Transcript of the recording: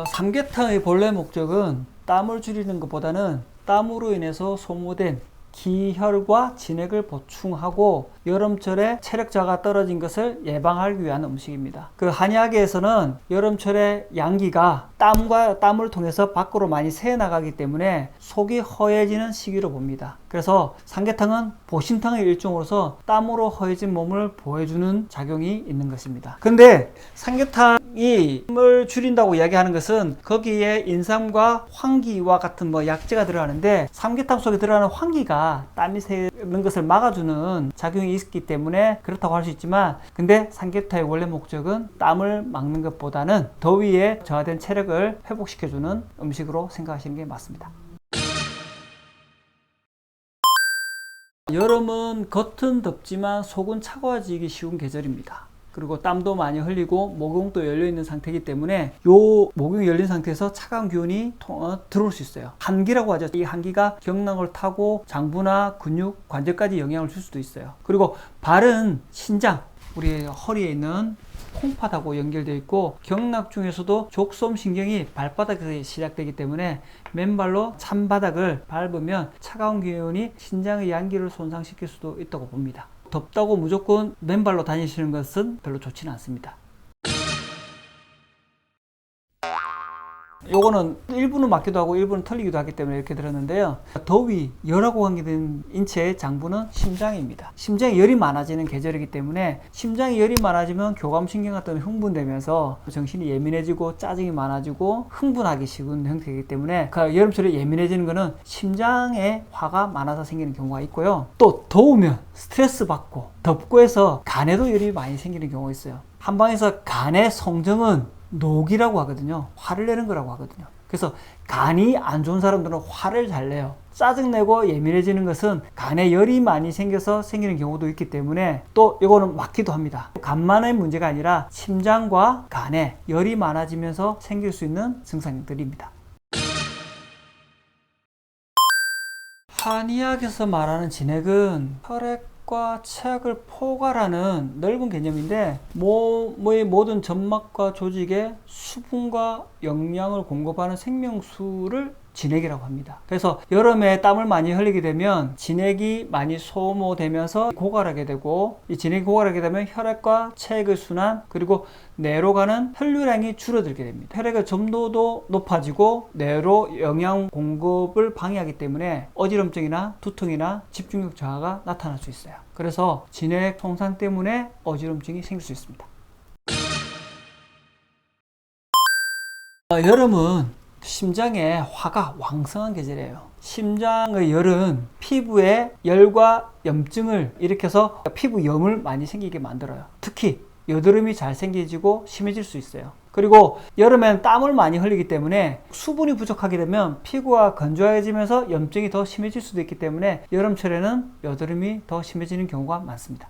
어, 삼계탕의 본래 목적은 땀을 줄이는 것보다는 땀으로 인해서 소모된 기혈과 진액을 보충하고 여름철에 체력 저하가 떨어진 것을 예방하기 위한 음식입니다. 그 한의학에서는 여름철에 양기가 땀과 땀을 통해서 밖으로 많이 새 나가기 때문에 속이 허해지는 시기로 봅니다. 그래서 삼계탕은 보신탕의 일종으로서 땀으로 허해진 몸을 보여주는 작용이 있는 것입니다. 근데 삼계탕이 땀을 줄인다고 이야기하는 것은 거기에 인삼과 황기와 같은 뭐 약재가 들어가는데 삼계탕 속에 들어가는 황기가 땀이 새 는 것을 막아주는 작용이 있기 때문에 그렇다고 할 수 있지만 근데 삼계탕의 원래 목적은 땀을 막는 것보다는 더위에 저하된 체력을 회복시켜주는 음식으로 생각하시는 게 맞습니다. 여름은 겉은 덥지만 속은 차가워지기 쉬운 계절입니다. 그리고 땀도 많이 흘리고 모공도 열려 있는 상태이기 때문에 요 모공이 열린 상태에서 차가운 기운이 들어올 수 있어요. 한기라고 하죠. 이 한기가 경락을 타고 장부나 근육, 관절까지 영향을 줄 수도 있어요. 그리고 발은 신장, 우리 허리에 있는 콩팥하고 연결되어 있고 경락 중에서도 족솜 신경이 발바닥에서 시작되기 때문에 맨발로 찬 바닥을 밟으면 차가운 기운이 신장의 양기를 손상시킬 수도 있다고 봅니다. 덥다고 무조건 맨발로 다니시는 것은 별로 좋지는 않습니다. 요거는 일부는 맞기도 하고 일부는 틀리기도 하기 때문에 이렇게 들었는데요. 더위, 열하고 관계된 인체의 장부는 심장입니다. 심장에 열이 많아지는 계절이기 때문에 심장에 열이 많아지면 교감신경 같은 게 흥분되면서 정신이 예민해지고 짜증이 많아지고 흥분하기 쉬운 형태이기 때문에 그 여름철에 예민해지는 거는 심장에 화가 많아서 생기는 경우가 있고요. 또 더우면 스트레스 받고 덥고 해서 간에도 열이 많이 생기는 경우가 있어요. 한방에서 간의 성정은 녹이라고 하거든요. 화를 내는 거라고 하거든요. 그래서 간이 안 좋은 사람들은 화를 잘 내요. 짜증내고 예민해지는 것은 간에 열이 많이 생겨서 생기는 경우도 있기 때문에 또 이거는 맞기도 합니다. 간만의 문제가 아니라 심장과 간에 열이 많아지면서 생길 수 있는 증상들입니다. 한의학에서 말하는 진액은 혈액 과 체액을 포괄하는 넓은 개념인데 몸의 모든 점막과 조직에 수분과 영양을 공급하는 생명수를 진액이라고 합니다. 그래서 여름에 땀을 많이 흘리게 되면 진액이 많이 소모되면서 고갈하게 되고 이 진액이 고갈하게 되면 혈액과 체액의 순환 그리고 뇌로 가는 혈류량이 줄어들게 됩니다. 혈액의 점도도 높아지고 뇌로 영양 공급을 방해하기 때문에 어지럼증이나 두통이나 집중력 저하가 나타날 수 있어요. 그래서 진액 손상 때문에 어지럼증이 생길 수 있습니다. 어, 여름은 심장에 화가 왕성한 계절이에요. 심장의 열은 피부에 열과 염증을 일으켜서 피부염을 많이 생기게 만들어요. 특히 여드름이 잘 생겨지고 심해질 수 있어요. 그리고 여름엔 땀을 많이 흘리기 때문에 수분이 부족하게 되면 피부가 건조해지면서 염증이 더 심해질 수도 있기 때문에 여름철에는 여드름이 더 심해지는 경우가 많습니다.